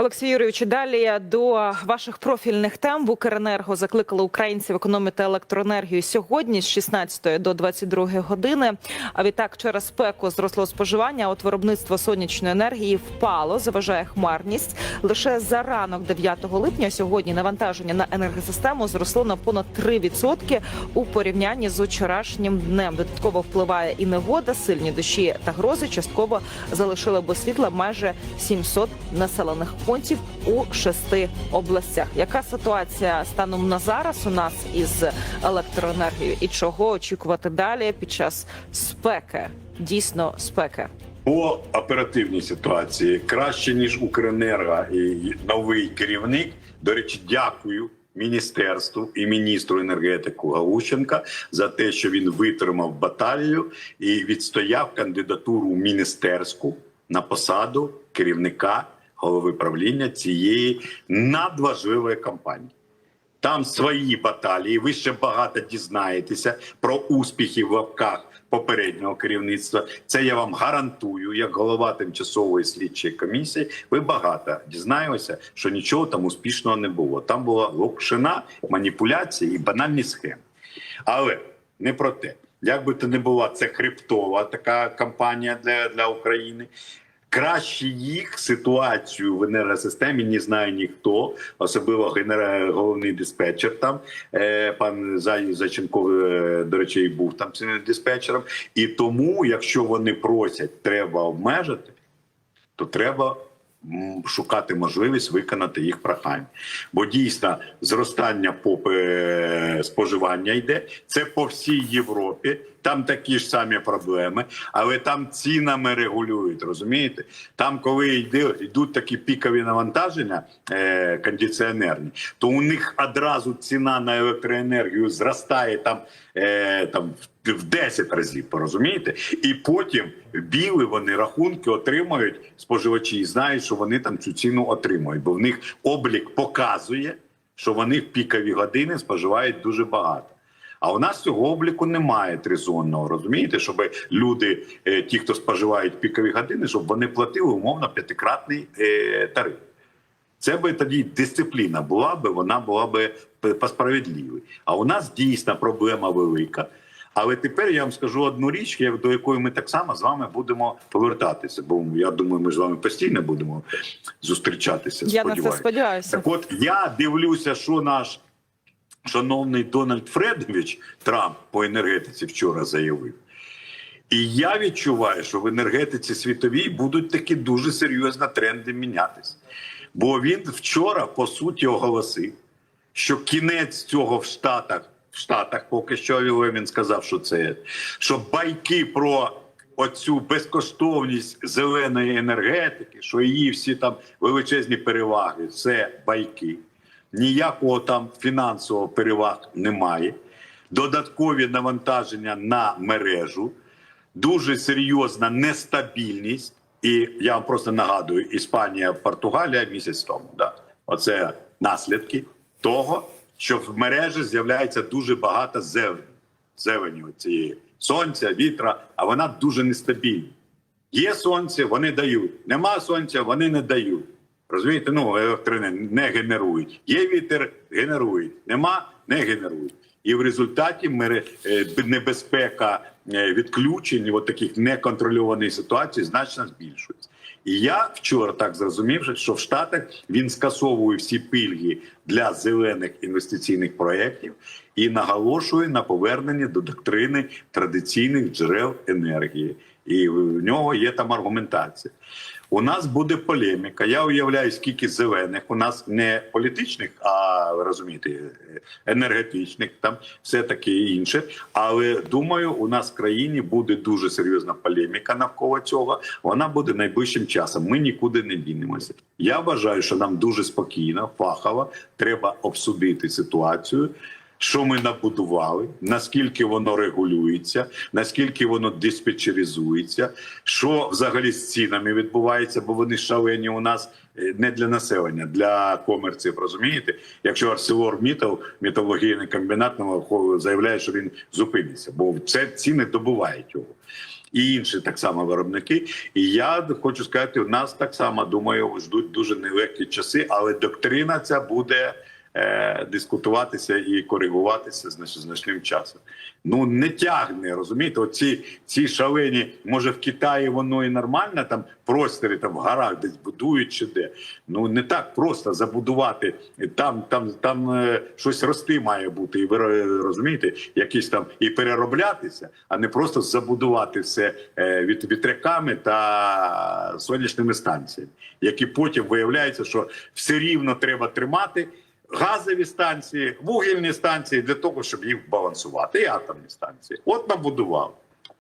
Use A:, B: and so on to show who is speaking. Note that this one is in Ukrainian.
A: Олексій Юрійович, далі до ваших профільних тем в Укренерго закликали українців економити електроенергію сьогодні з 16 до 22 години. А відтак через спеку зросло споживання. От виробництво сонячної енергії впало, заважає хмарність. Лише за ранок 9 липня сьогодні навантаження на енергосистему зросло на понад 3% у порівнянні з вчорашнім днем. Додатково впливає і негода, сильні дощі та грози. Частково залишили без світла майже 700 населених пунктів у шести областях. Яка ситуація станом на зараз у нас із електроенергією і чого очікувати далі під час спеки? Дійсно, спеки.
B: По оперативній ситуації краще ніж Укренерго і новий керівник. До речі, дякую міністерству і міністру енергетику Галущенка за те, що він витримав баталію і відстояв кандидатуру міністерську на посаду керівника голови правління цієї надважливої кампанії. Там свої баталії. Ви ще багато дізнаєтеся про успіхи в лапках попереднього керівництва. Це я вам гарантую, як голова тимчасової слідчої комісії. Ви багато дізнаєтеся, що нічого там успішного не було. Там була локшина, маніпуляції і банальні схеми. Але не про те, як би то не була, це хребтова така кампанія для, для України. Краще їх ситуацію в енергосистемі не знає ніхто, особливо генера... головний диспетчер. Там е, пан Зай- Зайченко, е, до речі, був там цим диспетчером. І тому, якщо вони просять, треба обмежити, то треба шукати можливість виконати їх прохання. Бо дійсно зростання попи е, споживання йде. Це по всій Європі. Там такі ж самі проблеми, але там цінами регулюють. Розумієте? Там, коли йде, йдуть такі пікові навантаження е, кондиціонерні, то у них одразу ціна на електроенергію зростає там, е, там в- в 10 разів. Розумієте? І потім біли вони рахунки отримають споживачі і знають, що вони там цю ціну отримують, бо в них облік показує, що вони в пікові години споживають дуже багато. А у нас цього обліку немає тризонного, розумієте, щоб люди, е, ті, хто споживають пікові години, щоб вони платили умовно п'ятикратний е, тариф. Це би тоді дисципліна була би, вона була би п- по справедливій. А у нас дійсно проблема велика. Але тепер я вам скажу одну річ, до якої ми так само з вами будемо повертатися. Бо я думаю, ми з вами постійно будемо зустрічатися.
A: Я на це
B: сподіваюся.
A: сподіваюся.
B: Так от я дивлюся, що наш шановний Дональд Фредович Трамп по енергетиці вчора заявив. І я відчуваю, що в енергетиці світовій будуть такі дуже серйозно тренди мінятися. Бо він вчора по суті оголосив, що кінець цього в Штатах, в Штатах поки що він сказав, що це що байки про оцю безкоштовність зеленої енергетики, що її всі там величезні переваги, це байки. Ніякого там фінансового переваг немає. Додаткові навантаження на мережу, дуже серйозна нестабільність. І я вам просто нагадую: Іспанія, Португалія місяць тому. Да. Оце наслідки того, що в мережі з'являється дуже багато зелені, зелені цієї сонця, вітра, а вона дуже нестабільна. Є сонце, вони дають. Нема сонця, вони не дають. Розумієте, ну електрони не генерують. Є вітер, генерують. Нема, не генерують. І в результаті мере- е, небезпека е, відключень, от таких неконтрольованих ситуацій, значно збільшується. І я вчора так зрозумів, що в Штатах він скасовує всі пільги для зелених інвестиційних проєктів і наголошує на поверненні до доктрини традиційних джерел енергії. І в нього є там аргументація. У нас буде полеміка. Я уявляю, скільки зелених у нас не політичних, а розумієте, енергетичних, там все таке інше. Але думаю, у нас в країні буде дуже серйозна полеміка навколо цього. Вона буде найближчим часом. Ми нікуди не дінемося. Я вважаю, що нам дуже спокійно, фахово треба обсудити ситуацію. Що ми набудували, наскільки воно регулюється, наскільки воно диспетчеризується, що взагалі з цінами відбувається, бо вони шалені у нас е, не для населення, для комерції. Розумієте, якщо ArcelorMittal, металургійний комбінат, ну, заявляє, що він зупиниться, бо це ціни добувають його. і інші так само виробники. І я хочу сказати, у нас так само думаю, ждуть дуже нелегкі часи, але доктрина ця буде дискутуватися і коригуватися з знач- значним часом. Ну не тягне, розумієте? Оці ці шалені, може в Китаї воно і нормально, там простори там в горах десь будують чи де. Ну не так просто забудувати. Там там там е, щось рости має бути, і ви розумієте, якісь там і перероблятися, а не просто забудувати все е, від вітряками та сонячними станціями, які потім виявляється, що все рівно треба тримати. Газові станції, вугільні станції для того, щоб їх балансувати, і атомні станції. От набудував.